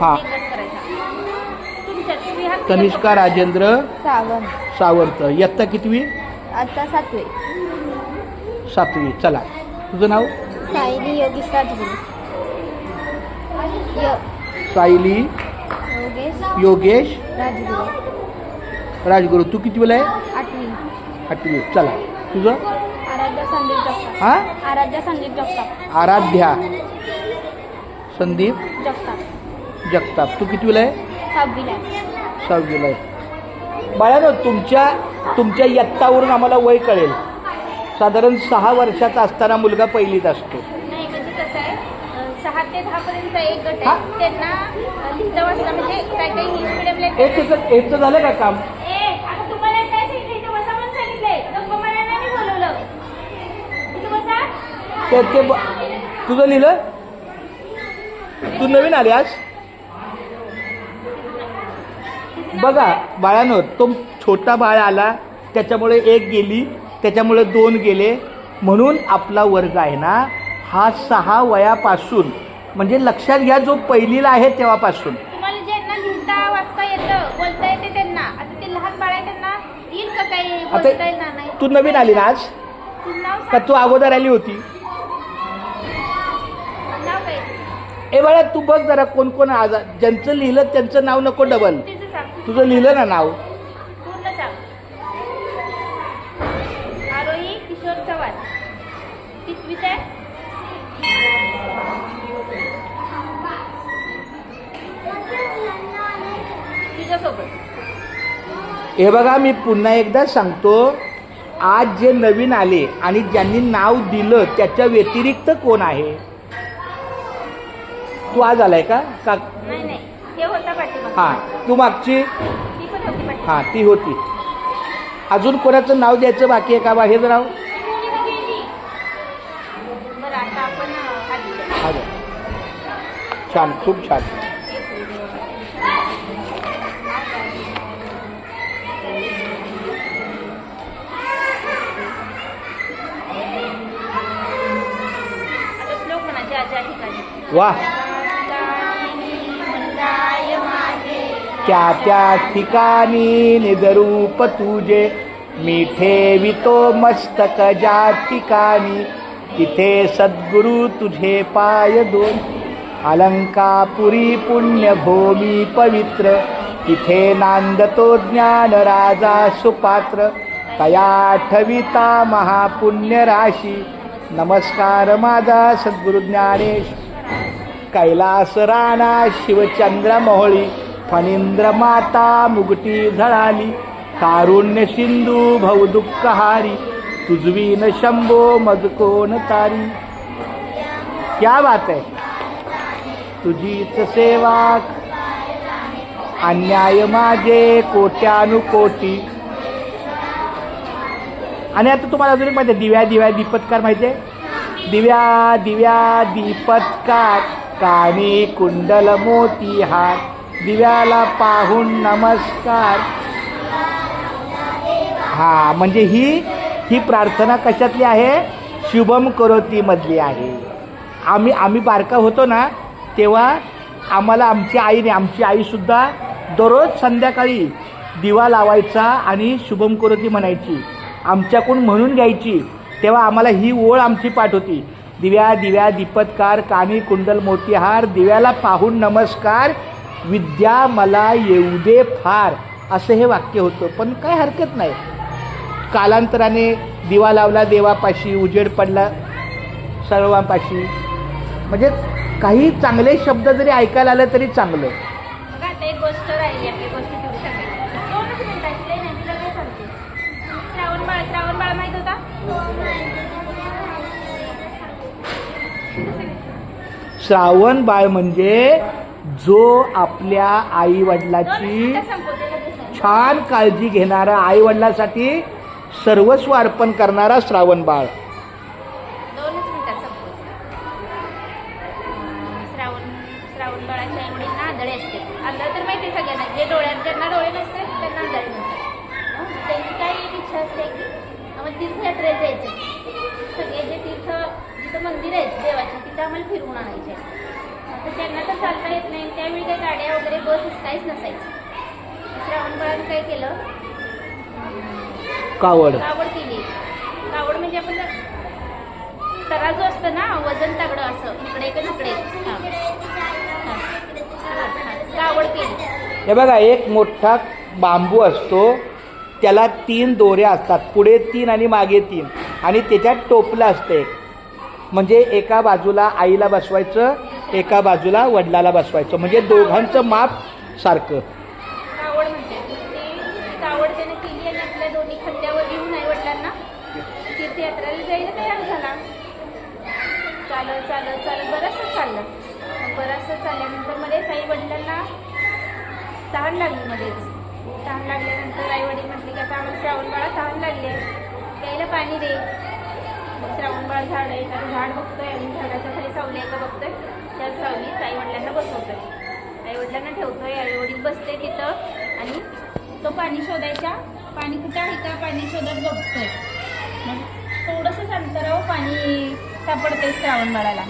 हा. हा कनिष्का राजेंद्र सावंत. सावंत. इयत्ता कितवी? आता सातवे. सातवी. चला. तुझं नाव? सायली योगेश राजगुरू. य. सायली योगेश. योगेश राजगुरू. राजगुरू. तू किती वेळा आहे? आठवी चला. तुझं? आराध्या संदीप जगताप. हा? आराध्या संदीप जगताप. आराध्या. संदीप? जगताप. जगताप. तू किती वेळा आहे? सहावीला सहावीला आहे. बाळानो तुमच्या तुमच्या इयत्तावरून आम्हाला वय कळेल. साधारण सहा वर्षाचा असताना मुलगा पहिलीत असतो. नाही म्हणजे कसं आहे अं, सहा ते दहा पर्यंत एक गट हा. आहे त्यांना अं, लिहिता वाचता म्हणजे काही इंग्लिश मिडियमला झालं का काम? बसा ते ब- तुझं लिहिलं? तू नवीन आली आज? बघा बाळानो तो छोटा बाळ आला त्याच्यामुळे एक गेली त्याच्यामुळे दोन गेले. म्हणून आपला वर्ग आहे ना हा सहा वयापासून म्हणजे लक्षात घ्या जो पहिलीला आहे तेव्हापासून. आता ते नवीन आली ना आज? का तू अगोदर आली होती नाव काय ए बाळा तू बघ जरा कोण कोण आज ज्यांचं लिहिलं त्यांचं नाव नको डबल. तिचं सांग तुझं लिहिलं ना नाव? पूर्ण सांग. आरोही किशोर चव्हाण. कितवीत आहे तुझ्यासोबत. हे बघा मी पुन्हा एकदा सांगतो. आज जे नवीन आले आणि ज्यांनी नाव दिलं त्याच्या व्यतिरिक्त कोण आहे? तू आज आलाय का? का? नाही नाही. ते होता पाठीमागे. हां तू मागची? हां ती होती. अजून कोणाचं नाव द्यायचं बाकी आहे का बा? हेच नाव. छान खूप छान. वा. त्या त्या ठिकाणी निजरूप तुझे. मी ठेवितो मस्तक ज्या ठिकाणी. तिथे सद्गुरु तुझे पाय दोन. अलंकापुरी पुण्यभूमी पवित्र. तिथे नांदतो ज्ञान राजा सुपात्र. तयाठविता महापुण्यराशी महापुण्य राशी. नमस्कार माझा सद्गुरु ज्ञानेश. कैलास राणा शिवचंद्र मोहळी. फणींद्र माता मुगटी झळाली. कारुण्य सिंधू भवदुःखहारी तुझवीन शंभो मजकोन तारी. क्या बात आहे. तुझीच सेवा. अन्याय माझे कोट्यानुकोटी. आणि आता तुम्हाला अजून एक माहिती आहे. दिव्या दिव्या दीपत्कार माहिती आहे. दिव्या दिव्या दीपत्कार. काणी कुंडल मोती हार. दिव्याला पाहून नमस्कार. हा म्हणजे ही ही प्रार्थना कशातली आहे? शुभम करोतीमधली आहे. आम्ही आम्ही बारका होतो ना तेव्हा आम्हाला आमची आईने आमची आईसुद्धा दररोज संध्याकाळी दिवा लावायचा आणि शुभम करोती म्हणायची. आमच्याकडून म्हणून घ्यायची. तेव्हा आम्हाला ही ओळ आमची पाठ होती. दिव्या दिव्या दीपत्कार कानी कुंडल मोतीहार दिव्याला पाहून नमस्कार. विद्या मला येऊ दे फार असं हे वाक्य होतं. पण काय हरकत नाही. कालांतराने दिवा लावला देवापाशी उजेड पडला सर्वांपाशी. म्हणजे काही चांगले शब्द जरी ऐकायला आले तरी चांगलं. बघा आता एक गोष्ट राहिली आपली गोष्ट तेवढी सांगायची दोनच मिनिटाची लई नाही मी लगेच सांगते? श्रावण बाळ श्रावण बाळ माहीत होता? श्रावण बाळ म्हणजे जो आपल्या आई वडिलाची छान काळजी घेणारा आई वडिलासाठी सर्वस्व अर्पण करणारा श्रावण बाळ. जिथं मंदिर देवाचे तिथं आम्हाला फिरवून आणायचे त्यांना तर चालता येत नाही. त्यावेळी काही गाड्या वगैरे बस काहीच नसायचं. श्रावण बाळानं काय केलं? कावड. कावड केली. कावड म्हणजे आपण तराजू असतं ना वजन तगडं असं. इकडे का तिकडे. कावड केली. हे बघा एक मोठा बांबू असतो. त्याला तीन दोऱ्या असतात. पुढे तीन आणि मागे तीन. आणि त्याच्यात टोपलं असते म्हणजे एका बाजूला आईला बसवायचं एका बाजूला वडिलाला बसवायचं. म्हणजे दोघांचं माप सारखं. कावड म्हणते. ती कावड त्याने केली आणि आपल्या दोन्ही खांद्यावर घेऊन आई वडिलांना तीर्थयात्रेला जायला तयार झाला. चालत चालत चालत बरंचसं चाललं. मग चालल्यानंतर मध्येच आई वडिलांना तहान लागली मध्येच. तहान लागल्यानंतर आई वडील म्हटले की आता आम्हाला श्रावण बाळा तहान लागली आहे. प्यायला पाणी दे. मग श्रावण बाळ झाड आहे एखादं झाड बघतोय आणि झाडाच्या खाली सावली आहे का बघतोय. त्या सावलीत आई वडिलांना बसवतोय आई वडिलांना ठेवतोय आई वडील बसते तिथं आणि तो पाणी शोधायच्या पाणी कुठं आहे का? पाणी शोधत बघतोय. मग थोडंसंच अंतरावर पाणी सापडतंय श्रावण बाळाला.